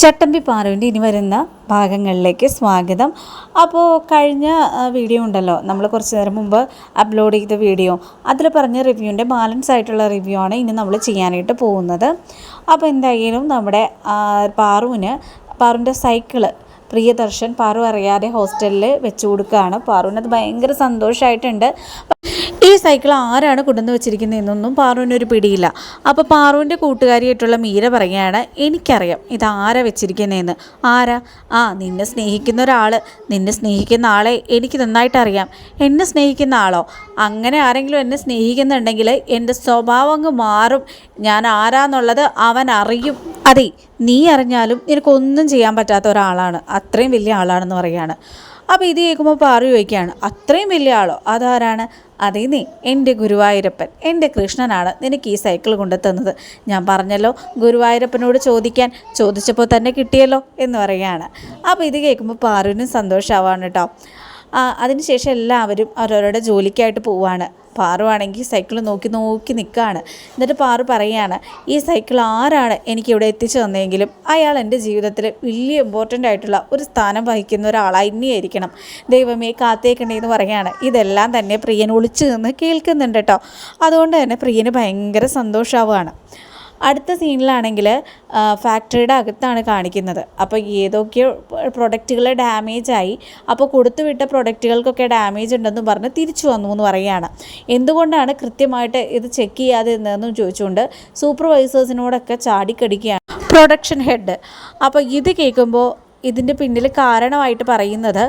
ചട്ടമ്പി പാറുവിന്റെ ഇനി വരുന്ന ഭാഗങ്ങളിലേക്ക് സ്വാഗതം. അപ്പോൾ കഴിഞ്ഞ വീഡിയോ ഉണ്ടല്ലോ. നമ്മൾ കുറച്ച് നേരം മുമ്പ് അപ്ലോഡ് ചെയ്ത വീഡിയോ. അതിൽ പറഞ്ഞ റിവ്യൂവിന്റെ ബാലൻസ് ആയിട്ടുള്ള റിവ്യൂ ആണ് ഇനി നമ്മൾ ചെയ്യാനായിട്ട് പോകുന്നത്. അപ്പോൾ എന്തായാലും നമ്മുടെ പാറുവിന് പാറുവിന്റെ സൈക്കിൾ പ്രിയദർശൻ പാറു അറിയാതെ ഹോസ്റ്റലിൽ വെച്ച് കൊടുക്കുകയാണ്. പാറുവിന് അത് ഭയങ്കര സന്തോഷമായിട്ടുണ്ട് ഈ സൈക്കിൾ ആരാണ് കൊണ്ടുവന്ന് വെച്ചിരിക്കുന്നത് എന്നൊന്നും പാറുവിനൊരു പിടിയില്ല. അപ്പോൾ പാറുവിന്റെ കൂട്ടുകാരിയായിട്ടുള്ള മീര പറയുകയാണ് എനിക്കറിയാം ഇത് ആരാ വെച്ചിരിക്കുന്നതെന്ന്. ആരാ? ആ നിന്നെ സ്നേഹിക്കുന്ന ഒരാൾ നിന്നെ സ്നേഹിക്കുന്ന ആളെ എനിക്ക് നന്നായിട്ട് അറിയാം. എന്നെ സ്നേഹിക്കുന്ന ആളോ? അങ്ങനെ ആരെങ്കിലും എന്നെ സ്നേഹിക്കുന്നുണ്ടെങ്കിൽ എന്റെ സ്വഭാവം അങ്ങ് മാറും. ഞാൻ ആരാന്നുള്ളത് അവൻ അറിയും. അതെ നീ അറിഞ്ഞാലും നിനക്കൊന്നും ചെയ്യാൻ പറ്റാത്ത ഒരാളാണ്. അത്രയും വലിയ ആളാണെന്ന് പറയാണ് അപ്പോൾ ഇത് കേൾക്കുമ്പോൾ പാറു ചോദിക്കുകയാണ് അത്രയും വലിയ ആളോ? അതാരാണ്? അതേ നീ എന്റെ ഗുരുവായൂരപ്പൻ. എന്റെ കൃഷ്ണനാണ് നിനക്ക് ഈ സൈക്കിൾ കൊണ്ടു തന്നത്. ഞാൻ പറഞ്ഞല്ലോ ഗുരുവായൂരപ്പനോട് ചോദിക്കാൻ ചോദിച്ചപ്പോൾ തന്നെ കിട്ടിയല്ലോ എന്ന് പറയുകയാണ്. അപ്പോൾ ഇത് കേൾക്കുമ്പോൾ പാറുവിനും സന്തോഷമാവാണ് കേട്ടോ അതിനുശേഷം എല്ലാവരും അവരവരുടെ ജോലിക്കായിട്ട് പോവുകയാണ് പാറുവാണെങ്കിൽ സൈക്കിൾ നോക്കി നോക്കി നിൽക്കുകയാണ് എന്നിട്ട് പാറു പറയുകയാണ് ഈ സൈക്കിൾ ആരാണ് എനിക്കിവിടെ എത്തിച്ചു തന്നെങ്കിലും അയാൾ എന്റെ ജീവിതത്തിൽ വലിയ ഇമ്പോർട്ടന്റ് ആയിട്ടുള്ള ഒരു സ്ഥാനം വഹിക്കുന്ന ഒരാളായി തന്നെയായിരിക്കണം ദൈവമേ കാത്തേക്കണേ എന്ന് പറയുകയാണ്. ഇതെല്ലാം തന്നെ പ്രിയൻ ഒളിച്ചു നിന്ന് കേൾക്കുന്നുണ്ട് കേട്ടോ. അതുകൊണ്ട് തന്നെ പ്രിയന് ഭയങ്കര സന്തോഷമാവുകയാണ് അടുത്ത സീനിലാണെങ്കിൽ ഫാക്ടറിയുടെ അകത്താണ് കാണിക്കുന്നത്. അപ്പോൾ ഏതൊക്കെയോ പ്രൊഡക്റ്റുകൾ ഡാമേജ് ആയി. അപ്പോൾ കൊടുത്തുവിട്ട പ്രൊഡക്റ്റുകൾക്കൊക്കെ ഡാമേജ് ഉണ്ടെന്ന് പറഞ്ഞ് തിരിച്ചു വന്നു എന്ന് പറയുകയാണ്. എന്തുകൊണ്ടാണ് കൃത്യമായിട്ട് ഇത് ചെക്ക് ചെയ്യാതെ ഇരുന്നതെന്നും ചോദിച്ചുകൊണ്ട് സൂപ്പർവൈസേഴ്സിനോടൊക്കെ ചാടിക്കടിക്കുകയാണ്. Production head. അപ്പോൾ ഇത് കേൾക്കുമ്പോൾ ഇതിന്റെ പിന്നിൽ കാരണമായിട്ട് പറയുന്നത്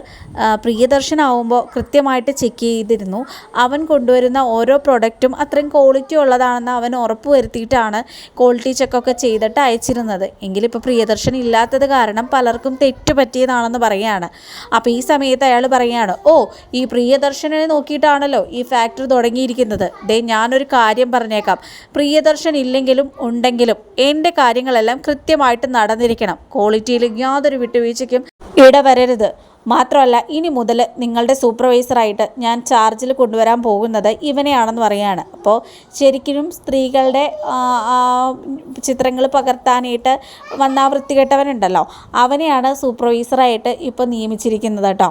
പ്രിയദർശനാവുമ്പോൾ കൃത്യമായിട്ട് ചെക്ക് ചെയ്തിരുന്നു. അവൻ കൊണ്ടുവരുന്ന ഓരോ പ്രൊഡക്റ്റും അത്രയും ക്വാളിറ്റി ഉള്ളതാണെന്ന് അവൻ ഉറപ്പ് വരുത്തിയിട്ടാണ് ക്വാളിറ്റി ചെക്കൊക്കെ ചെയ്തിട്ട് അയച്ചിരുന്നത്. എങ്കിലിപ്പോൾ പ്രിയദർശൻ ഇല്ലാത്തത് കാരണം പലർക്കും തെറ്റ് പറ്റിയതാണെന്ന് പറയുകയാണ്. അപ്പോൾ ഈ സമയത്ത് അയാൾ പറയുകയാണ് ഓ ഈ പ്രിയദർശനെ നോക്കിയിട്ടാണല്ലോ ഈ ഫാക്ടറി തുടങ്ങിയിരിക്കുന്നത്. ദേ ഞാനൊരു കാര്യം പറഞ്ഞേക്കാം. പ്രിയദർശൻ ഇല്ലെങ്കിലും ഉണ്ടെങ്കിലും എന്റെ കാര്യങ്ങളെല്ലാം കൃത്യമായിട്ട് നടന്നിരിക്കണം. ക്വാളിറ്റിയിൽ യാതൊരു വിട്ടുവീഴ്ചയ്ക്കും ഇടവരരുത്. മാത്രമല്ല ഇനി മുതൽ നിങ്ങളുടെ സൂപ്പർവൈസറായിട്ട് ഞാൻ ചാർജിൽ കൊണ്ടുവരാൻ പോകുന്നത് ഇവനെയാണെന്ന് പറയാണ് അപ്പോൾ ശരിക്കും സ്ത്രീകളുടെ ചിത്രങ്ങൾ പകർത്താനായിട്ട് വന്ന വൃത്തികെട്ടവനുണ്ടല്ലോ. അവനെയാണ് സൂപ്പർവൈസറായിട്ട് ഇപ്പോൾ നിയമിച്ചിരിക്കുന്നത് കേട്ടോ.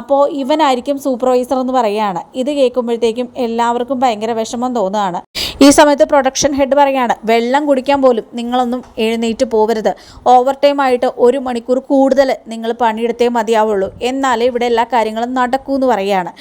അപ്പോൾ ഇവനായിരിക്കും സൂപ്പർവൈസർ എന്ന് പറയുകയാണ്. ഇത് കേൾക്കുമ്പോഴത്തേക്കും എല്ലാവർക്കും ഭയങ്കര വിഷമം തോന്നുകയാണ്. ഈ സമയത്ത് പ്രൊഡക്ഷൻ ഹെഡ് പറയാണ് വെള്ളം കുടിക്കാൻ പോലും നിങ്ങളൊന്നും എഴുന്നേറ്റ് പോവരുത്. ഓവർ ടൈം ആയിട്ട് ഒരു മണിക്കൂർ കൂടുതൽ നിങ്ങൾ പണിയെടുത്തേ മതിയാവുള്ളൂ. എന്നാലേ ഇവിടെ എല്ലാ കാര്യങ്ങളും നടക്കൂ എന്ന് പറയുകയാണ്.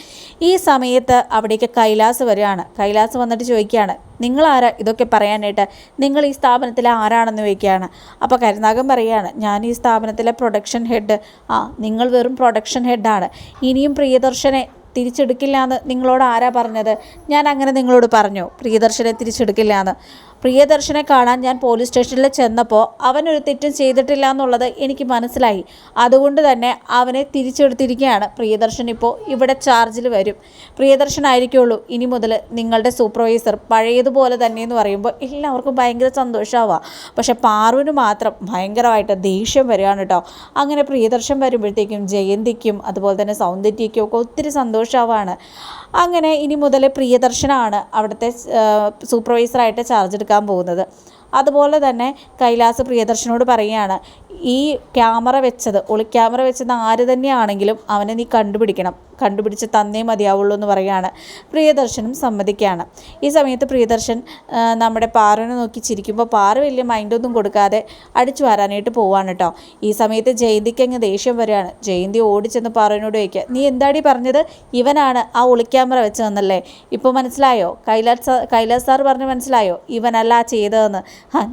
ഈ സമയത്ത് അവിടേക്ക് കൈലാസ് വരികയാണ്. കൈലാസ് വന്നിട്ട് ചോദിക്കുകയാണ് നിങ്ങൾ ആരാ? ഇതൊക്കെ പറയാനായിട്ട് നിങ്ങൾ ഈ സ്ഥാപനത്തിലെ ആരാണെന്ന് ചോദിക്കുകയാണ്. അപ്പോൾ കരുനാഗൻ പറയുകയാണ് ഞാൻ ഈ സ്ഥാപനത്തിലെ പ്രൊഡക്ഷൻ ഹെഡ് ആ നിങ്ങൾ വെറും പ്രൊഡക്ഷൻ ഹെഡാണ് ഇനിയും പ്രിയദർശനെ തിരിച്ചെടുക്കില്ല എന്ന് നിങ്ങളോട് ആരാ പറഞ്ഞത്? ഞാൻ അങ്ങനെ നിങ്ങളോട് പറഞ്ഞു. പ്രിയദർശനെ തിരിച്ചെടുക്കില്ല എന്ന് പ്രിയദർശനെ കാണാൻ ഞാൻ പോലീസ് സ്റ്റേഷനിൽ ചെന്നപ്പോൾ അവനൊരു തെറ്റും ചെയ്തിട്ടില്ല എന്നുള്ളത് എനിക്ക് മനസ്സിലായി. അതുകൊണ്ട് തന്നെ അവനെ തിരിച്ചെടുത്തിരിക്കുകയാണ്. പ്രിയദർശൻ ഇപ്പോൾ ഇവിടെ ചാർജിൽ വരും. പ്രിയദർശൻ ആയിരിക്കുള്ളൂ ഇനി മുതൽ നിങ്ങളുടെ സൂപ്പർവൈസർ പഴയതുപോലെ തന്നെ എന്ന് പറയുമ്പോൾ എല്ലാവർക്കും ഭയങ്കര സന്തോഷമാവുക പക്ഷേ പാറുവിന് മാത്രം ഭയങ്കരമായിട്ട് ദേഷ്യം വരികയാണ് കേട്ടോ. അങ്ങനെ പ്രിയദർശൻ വരുമ്പോഴത്തേക്കും ജയന്തിക്കും അതുപോലെ തന്നെ സൗന്ദര്യയ്ക്കും ഒക്കെ ഒത്തിരി സന്തോഷമാവാണ് അങ്ങനെ ഇനി മുതൽ പ്രിയദർശനാണ് അവിടുത്തെ സൂപ്പർവൈസറായിട്ട് ചാർജ് എടുക്കാൻ പോകുന്നത്. അതുപോലെ തന്നെ കൈലാസ് പ്രിയദർശനോട് പറയുകയാണ് ഈ ക്യാമറ വെച്ചത് ഒളി ക്യാമറ വെച്ചത് ആര് തന്നെയാണെങ്കിലും അവനെ നീ കണ്ടുപിടിക്കണം. കണ്ടുപിടിച്ച് തന്നേ മതിയാവുള്ളൂ എന്ന് പറയുകയാണ് പ്രിയദർശനും സമ്മതിക്കുകയാണ്. ഈ സമയത്ത് പ്രിയദർശൻ നമ്മുടെ പാറുവിനെ നോക്കി ചിരിക്കുമ്പോൾ പാറു വലിയ മൈൻഡൊന്നും കൊടുക്കാതെ അടിച്ചു വരാനായിട്ട് പോവാണ് കേട്ടോ. ഈ സമയത്ത് ജയന്തിക്ക് അങ്ങ് ദേഷ്യം വരികയാണ്. ജയന്തി ഓടിച്ചെന്ന് പാറുവിനോട് ചോദിക്കുക നീ എന്താടി പറഞ്ഞത്? ഇവനാണ് ആ ഒളിക്യാമറ വെച്ച് തന്നല്ലേ? ഇപ്പോൾ മനസ്സിലായോ? കൈലാസ് കൈലാസ് സാർ പറഞ്ഞ് മനസ്സിലായോ? ഇവനല്ല ചെയ്തതെന്ന്.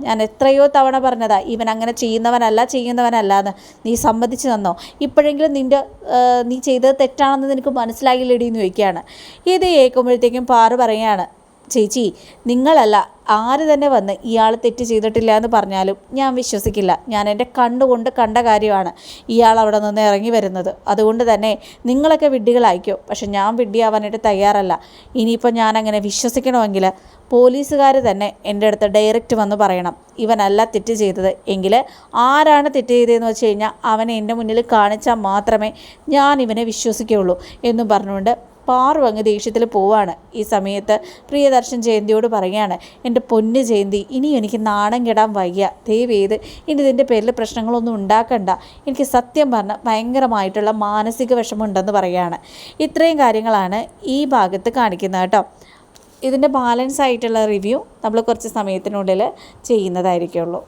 ഞാൻ എത്രയോ തവണ പറഞ്ഞതാ ഇവൻ അങ്ങനെ ചെയ്യുന്നവനല്ല ചെയ്യുന്നവനല്ല എന്ന് നീ സമ്മതിച്ചു തന്നോ? ഇപ്പോഴെങ്കിലും നിന്റെ നീ ചെയ്തത് തെറ്റാണെന്ന് നിനക്ക് മനസ്സിലായില്ലടി എന്ന് ചോദിക്കുകയാണ്. ഇത് കേൾക്കുമ്പോഴത്തേക്കും പാറു പറയുകയാണ് ചേച്ചി നിങ്ങളല്ല ആര് തന്നെ വന്ന് ഇയാൾ തെറ്റ് ചെയ്തിട്ടില്ല എന്ന് പറഞ്ഞാലും ഞാൻ വിശ്വസിക്കില്ല. ഞാൻ എന്റെ കണ്ണുകൊണ്ട് കണ്ട കാര്യമാണ് ഇയാൾ അവിടെ നിന്ന് ഇറങ്ങി വരുന്നത്. അതുകൊണ്ട് തന്നെ നിങ്ങളൊക്കെ വിഡ്ഢികളായിക്കോ. പക്ഷെ ഞാൻ വിഡ്ഢിയാവാനായിട്ട് തയ്യാറല്ല. ഇനിയിപ്പോൾ ഞാൻ അങ്ങനെ വിശ്വസിക്കണമെങ്കിൽ പോലീസുകാർ തന്നെ എന്റെ അടുത്ത് ഡയറക്റ്റ് വന്ന് പറയണം. ഇവനല്ല തെറ്റ് ചെയ്തത് എങ്കിൽ ആരാണ് തെറ്റ് ചെയ്തതെന്ന് വെച്ച് കഴിഞ്ഞാൽ അവനെ എന്റെ മുന്നിൽ കാണിച്ചാൽ മാത്രമേ ഞാൻ ഇവനെ വിശ്വസിക്കുകയുള്ളൂ എന്നും പറഞ്ഞുകൊണ്ട് പാറു അങ്ങ് ദേഷ്യത്തിൽ പോവാണ്. ഈ സമയത്ത് പ്രിയദർശൻ ജയന്തിയോട് പറയുകയാണ് എന്റെ പൊന്ന് ജയന്തി ഇനി എനിക്ക് നാണം കെടാൻ വയ്യ. ദയവേത് ഇനി ഇതിന്റെ പേരിൽ പ്രശ്നങ്ങളൊന്നും ഉണ്ടാക്കണ്ട. എനിക്ക് സത്യം പറഞ്ഞ ഭയങ്കരമായിട്ടുള്ള മാനസിക വിഷമമുണ്ടെന്ന് പറയുകയാണ്. ഇത്രയും കാര്യങ്ങളാണ് ഈ ഭാഗത്ത് കാണിക്കുന്നത് കേട്ടോ. ഇതിന്റെ ബാലൻസ് ആയിട്ടുള്ള റിവ്യൂ നമ്മൾ കുറച്ച് സമയത്തിനുള്ളിൽ ചെയ്യുന്നതായിരിക്കുള്ളൂ.